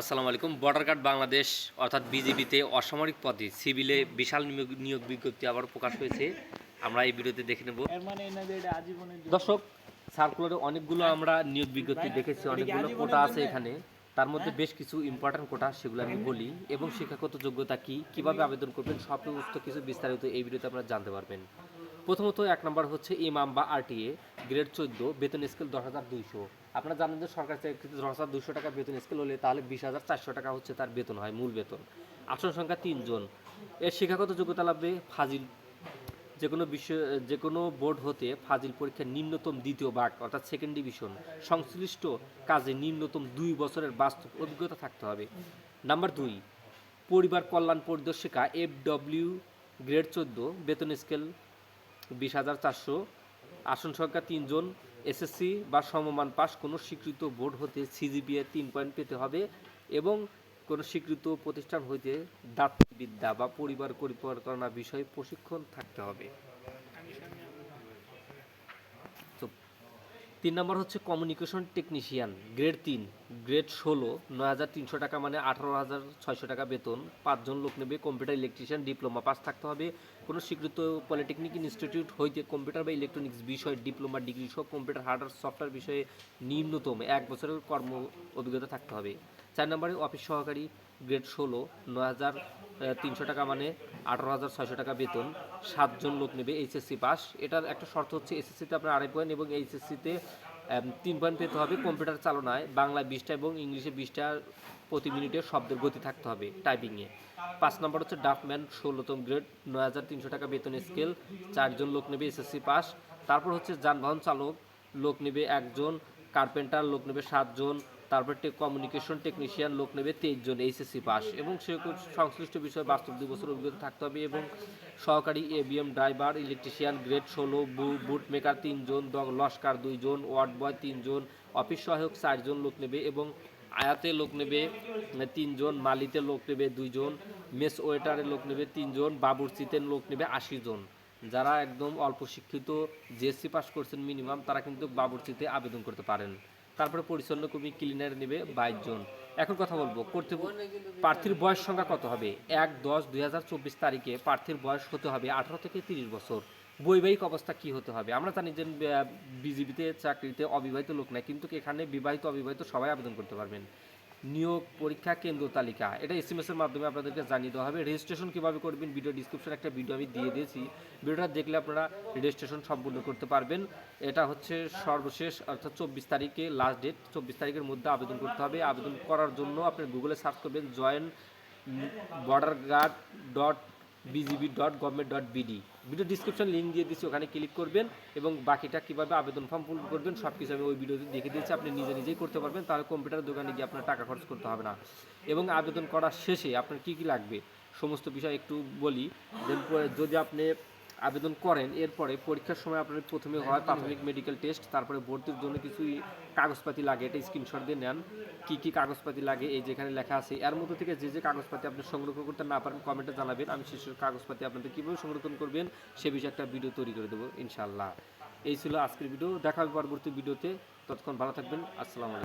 আসসালামু আলাইকুম। Border guard Bangladesh অর্থাৎ বিজিবিতে অসামরিক পদে সিভিলে বিশাল নিয়োগ বিজ্ঞপ্তি আবার প্রকাশ হয়েছে। আমরা এই ভিডিওতে দেখে নেব। মানে। দর্শক সার্কুলারে অনেকগুলো আমরা নিয়োগ বিজ্ঞপ্তি দেখেছি অনেকগুলো কোটা আছে এখানে। তার মধ্যে বেশ কিছু ইম্পর্টেন্ট কোটা সেগুলো আমি বলি। এবং শিক্ষাগত যোগ্যতা কি কীভাবে আবেদন করবেন সমস্ত কিছু বিস্তারিত এই ভিডিওতে আপনারা জানতে পারবেন। প্রথমত এক নম্বর হচ্ছে ইমাম বা আরটিএ গ্রেড চোদ্দ, বেতন স্কেল দশ হাজার দুইশো। আপনারা জানেন যে সরকার চাকরিতে দশ হাজার দুশো টাকা বেতন স্কেল হলে তাহলে বিশ হাজার চারশো টাকা হচ্ছে তার বেতন হয়, মূল বেতন। আসন সংখ্যা তিনজন। এর শিক্ষাগত যোগ্যতা লাগবে ফাজিল যে কোনো বিশ্ব যে কোনো বোর্ড হতে ফাজিল পরীক্ষার নিম্নতম দ্বিতীয় ভাগ, অর্থাৎ সেকেন্ড ডিভিশন সংশ্লিষ্ট কাজে নিম্নতম দুই বছরের বাস্তব অভিজ্ঞতা থাকতে হবে। নাম্বার দুই, পরিবার কল্যাণ পরিদর্শিকা এফ ডব্লিউ গ্রেড চোদ্দ, বেতন স্কেল বিশ হাজার চারশো আসন সংখ্যা তিনজন এসএসসি বা সমমান পাস কোনো স্বীকৃত বোর্ড হতে সিজিপিএ তিন পয়েন্ট পেতে হবে এবং কোনো স্বীকৃত প্রতিষ্ঠান হইতে দাতৃবিদ্যা বা পরিবার পরিকল্পনা বিষয়ে প্রশিক্ষণ থাকতে হবে। তিন নম্বর হচ্ছে কমিউনিকেশন টেকনিশিয়ান গ্রেড তিন গ্রেড ষোলো, নয় হাজার তিনশো টাকা মানে আঠারো হাজার ছয়শো টাকা বেতন। পাঁচজন লোক নেবে কম্পিউটার ইলেকট্রিশিয়ান ডিপ্লোমা পাস থাকতে হবে। কোনো স্বীকৃত পলিটেকনিক ইনস্টিটিউট হইতে কম্পিউটার বা ইলেকট্রনিক্স বিষয়ে ডিপ্লোমা ডিগ্রি সহ কম্পিউটার হার্ডওয়্যার সফটওয়্যার বিষয়ে নিম্নতম এক বছরের কর্ম অভিজ্ঞতা থাকতে হবে। চার নম্বরে অফিস সহকারী গ্রেড ষোলো, নয় হাজার তিনশো টাকা মানে আঠারো হাজার ছয়শো টাকা বেতন। সাতজন লোক নেবে এইচএসসি পাস। এটার একটা শর্ত হচ্ছে এসএসসিতে আপনার আড়াই পয়েন্ট এবং এইচএসসিতে তিন পয়েন্ট পেতে হবে কম্পিউটার চালনায়। বাংলায় বিশটা এবং ইংলিশে বিশটা প্রতি মিনিটে শব্দের গতি থাকতে হবে টাইপিংয়ে। পাঁচ নম্বর হচ্ছে ডাফম্যান, ষোলোতম গ্রেড, নয় হাজার তিনশো টাকা বেতন স্কেল। চারজন লোক নেবে এসএসসি পাস। তারপর হচ্ছে যানবাহন চালক, লোক নেবে একজন। কার্পেন্টার, লোক নেবে সাতজন, তারপর কমিউনিকেশন টেকনিশিয়ান লোক নেবে তেইশ জন এইচএসসি পাস এবং সে সংশ্লিষ্ট বিষয়ে বাস্তব দুই বছর অভিজ্ঞতা থাকতে হবে এবং সহকারী এবিএম ড্রাইভার ইলেকট্রিশিয়ান গ্রেড ষোলো বুট মেকার তিনজন লস্কার দুইজন ওয়ার্ড বয় তিনজন অফিস সহায়ক চারজন লোক নেবে এবং আয়াতে লোক নেবে তিনজন, মালিতে লোক নেবে দুইজন মেস ওয়েটারে লোক নেবে তিনজন, বাবুরচিতে লোক নেবে আশি জন যারা একদম অল্প শিক্ষিত জিএসসি পাস করছেন মিনিমাম তারা কিন্তু বাবুরচিতে আবেদন করতে পারেন। তারপরে পরিচ্ছন্ন কর্মী ক্লিনার নেবে বাইশ জন। এখন কথা বলব করতে প্রার্থীর বয়স সংখ্যা কত হবে? এক, দশ, দুই তারিখে প্রার্থীর বয়স হতে হবে আঠারো থেকে তিরিশ বছর। বৈবাহিক অবস্থা কি হতে হবে? আমরা জানি যে বিজিবিতে চাকরিতে অবিবাহিত লোক নাই, কিন্তু এখানে বিবাহিত অবিবাহিত সবাই আবেদন করতে পারবেন। নিয়োগ পরীক্ষা কেন্দ্র তালিকা। এটা এস এম এর মাধ্যমে আপনাদেরকে জানিয়ে দেওয়া হবে। রেজিস্ট্রেশন কীভাবে করবেন? ভিডিও ডিসক্রিপশন একটা ভিডিও আমি দিয়ে দিয়েছি। ভিডিওটা দেখলে আপনারা রেজিস্ট্রেশন সম্পূর্ণ করতে পারবেন। এটা হচ্ছে সর্বশেষ, অর্থাৎ চব্বিশ তারিখে লাস্ট ডেট চব্বিশ তারিখের মধ্যে আবেদন করতে হবে। আবেদন করার জন্য আপনি গুগলে সার্চ করবেন join border guard dot BGB dot government dot BD video description link দিয়ে দিচ্ছি ওখানে ক্লিক করবেন এবং বাকিটা কীভাবে আবেদন ফর্ম ফুল করবেন সব কিছু আমি ওই ভিডিওতে দেখে দিয়েছি। আপনি নিজে নিজেই করতে পারবেন, তাহলে কম্পিউটার দোকানে গিয়ে আপনার টাকা খরচ করতে হবে না। এবং আবেদন করার শেষে আপনার কী কী লাগবে, সমস্ত বিষয় একটু বলি। যদি আপনি আবেদন করেন এরপরে পরীক্ষার সময় আপনার প্রথমে হয় প্রাথমিক মেডিকেল টেস্ট তারপরে ভর্তির জন্য কিছু কাগজপাতি লাগে এটা স্ক্রিনশট দিয়ে নেন কি কি কাগজপাতি লাগে এই যেখানে লেখা আছে এর মধ্যে থেকে যে যে কাগজপাতি আপনি সংরক্ষণ করতে না পারেন কমেন্টে জানাবেন আমি সেসব কাগজপাতি আপনাদের কীভাবে সংরক্ষণ করবেন সে বিষয়ে একটা ভিডিও তৈরি করে দেবো ইনশাল্লাহ এই ছিল আজকের ভিডিও দেখা হবে পরবর্তী ভিডিওতে ততক্ষণ ভালো থাকবেন আসসালামু আলাইকুম।